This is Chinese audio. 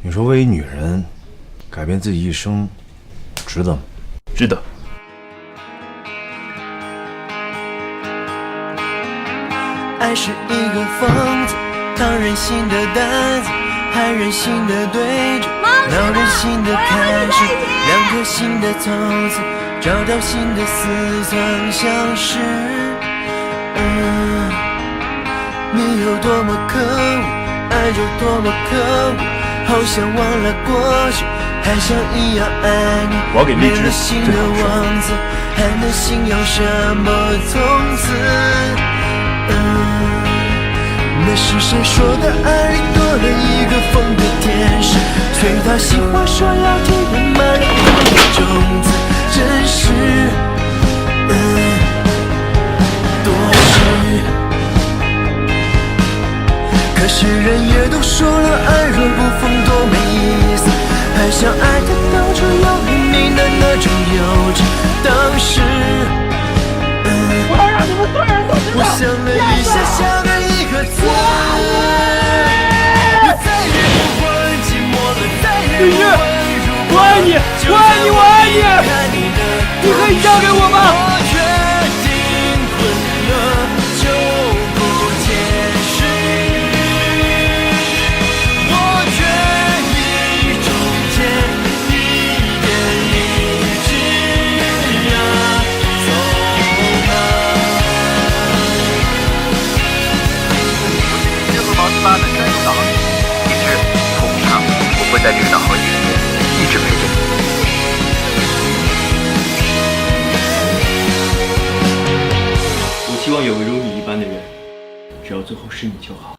你说为一女人改变自己一生，值得吗？值得。爱是一个疯子，扛任性的担子，还任性的对着，闹任性的开始，两颗心的从此找到新的似曾相识。嗯，你有多么可恶，爱就多么可恶，好像忘了过去，还想一样爱你。我给荔枝了心的王子，还能信仰什么从此？嗯，那是谁说的爱里多了一个疯的天使？催他喜欢说要体验满人的种子，真是嗯多事。可是人也都说了，得到处有怜悯的那种幼稚。当时，我要让你们所有人都知道，我想了一下，想了一个字，我再也不会寂寞了，再也不会我爱你，我爱你，我爱你，你的你可以嫁给我吗？有个如你一般的人，只要最后是你就好。